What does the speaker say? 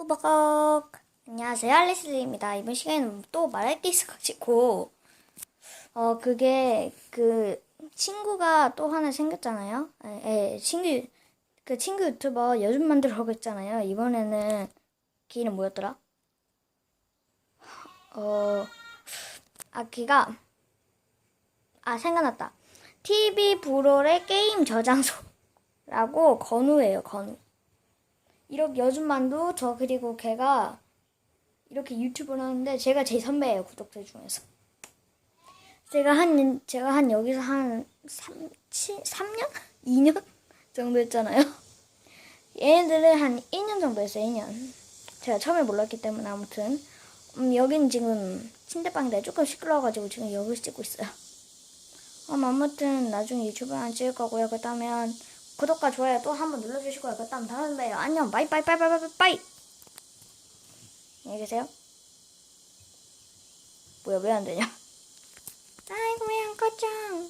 꾸벅 안녕하세요 알리스입니다. 이번 시간에는 또 말할 게 있어가지고. 어 그게 그 친구가 또 하나 생겼잖아요. 예, 예, 친구 그 친구 유튜버 여줌 만들어 하고 있잖아요. 이번에는 그 이름 뭐였더라? 어아 걔가 아 생각났다. TV 브롤의 게임 저장소라고 건우예요 건우 이렇게 여준만두 저 그리고 걔가 이렇게 유튜브를 하는데 제가 제일 선배예요 구독자 중에서. 제가 한 제가 한 여기서 한 3, 7, 3년? 2년 정도 했잖아요. 얘네들은 한 2년 정도 했어요 2년. 제가 처음에 몰랐기 때문에 아무튼. 음, 여기는 지금 침대방인데 조금 시끄러워가지고 지금 여기서 찍고 있어요. 음, 아무튼 나중에 유튜브 하나 찍을 거고요. 그렇다면 구독과 좋아요 또 한번 눌러주시고요. 그 다음 다음에 봬요. 안녕. 바이 바이 바이 바이 바이. 안녕히 계세요. 뭐야 왜 안 되냐? 아이고 왜안 꺼져?